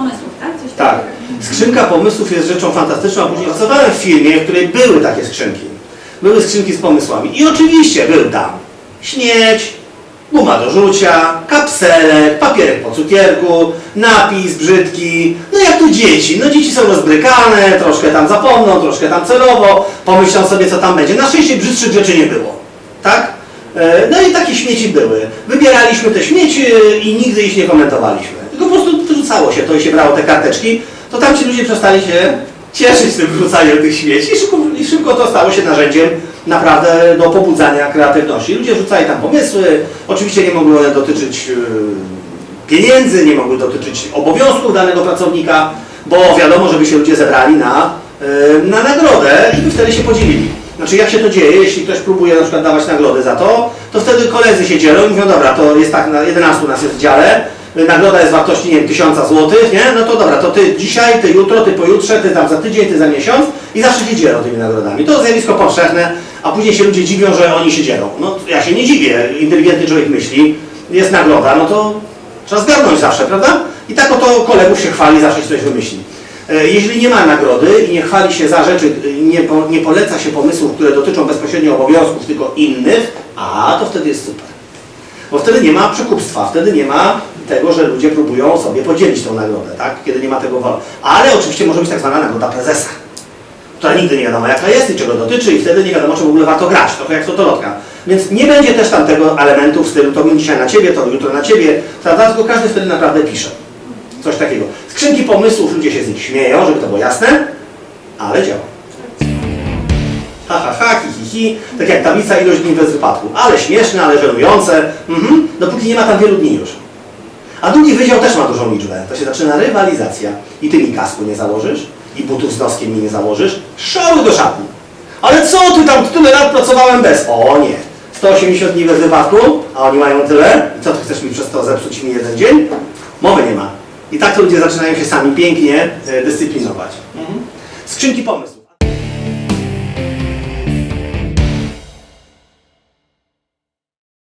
pomysłów, tak? Coś Tak. Skrzynka pomysłów jest rzeczą fantastyczną, a później pracowałem w firmie, w której były takie skrzynki. Były skrzynki z pomysłami. I oczywiście był tam śmieć, guma do rzucia, kapselek, papierek po cukierku, napis brzydki. No jak to dzieci. No dzieci są rozbrykane, troszkę tam zapomną, troszkę tam celowo, pomyślą sobie co tam będzie. Na szczęście brzydszych rzeczy nie było. Tak? E, No i takie śmieci były. Wybieraliśmy te śmieci e, i nigdy ich nie komentowaliśmy. Tylko po prostu wyrzucało się to i się brało te karteczki, to tam ci ludzie przestali się cieszyć tym wyrzucaniem tych śmieci i szybko, i szybko to stało się narzędziem naprawdę do pobudzania kreatywności. Ludzie rzucali tam pomysły, oczywiście nie mogły one dotyczyć e, pieniędzy, nie mogły dotyczyć obowiązków danego pracownika, bo wiadomo, żeby się ludzie zebrali na, e, na nagrodę i by wtedy się podzielili. Znaczy jak się to dzieje, jeśli ktoś próbuje na przykład dawać nagrody za to, to wtedy koledzy się dzielą i mówią, dobra, to jest tak, na 11 nas jest w dziale, nagroda jest wartości, nie wiem, 1000 złotych, nie? No to dobra, to ty dzisiaj, ty jutro, ty pojutrze, ty tam za tydzień, ty za miesiąc i zawsze się dzielą tymi nagrodami. To zjawisko powszechne, a później się ludzie dziwią, że oni się dzielą. No ja się nie dziwię, inteligentny człowiek myśli, jest nagroda, no to trzeba zgarnąć zawsze, prawda? I tak oto kolegów się chwali, zawsze się coś wymyśli. E, Jeśli nie ma nagrody i nie chwali się za rzeczy, y, nie, po, nie poleca się pomysłów, które dotyczą bezpośrednio obowiązków, tylko innych, a to wtedy jest super. Bo wtedy nie ma przekupstwa, wtedy nie ma tego, że ludzie próbują sobie podzielić tą nagrodę, tak? Kiedy nie ma tego woli. Ale oczywiście może być tak zwana nagroda prezesa, która nigdy nie wiadomo jaka jest i czego dotyczy i wtedy nie wiadomo, czy w ogóle warto grać, trochę jak totolotka. Więc nie będzie też tam tego elementu w stylu to dzisiaj na ciebie, to jutro na ciebie, prawda? Tylko każdy wtedy naprawdę pisze. Coś takiego. Skrzynki pomysłów, ludzie się z nich śmieją, żeby to było jasne, ale działa. Ha, ha, ha, hi, hi, hi. Tak jak tablica ilość dni bez wypadku. Ale śmieszne, ale żenujące. Mhm. Dopóki nie ma tam wielu dni już. A drugi wydział też ma dużą liczbę. To się zaczyna rywalizacja. I ty mi kasku nie założysz, i butów z noskiem mi nie założysz. Szały do szatni. Ale co ty tam tyle lat pracowałem bez? O nie. 180 dni bez wypadku, a oni mają tyle. I co ty chcesz mi przez to zepsuć mi jeden dzień? Mowy nie ma. I tak to ludzie zaczynają się sami pięknie e, dyscyplinować. Skrzynki pomysłów.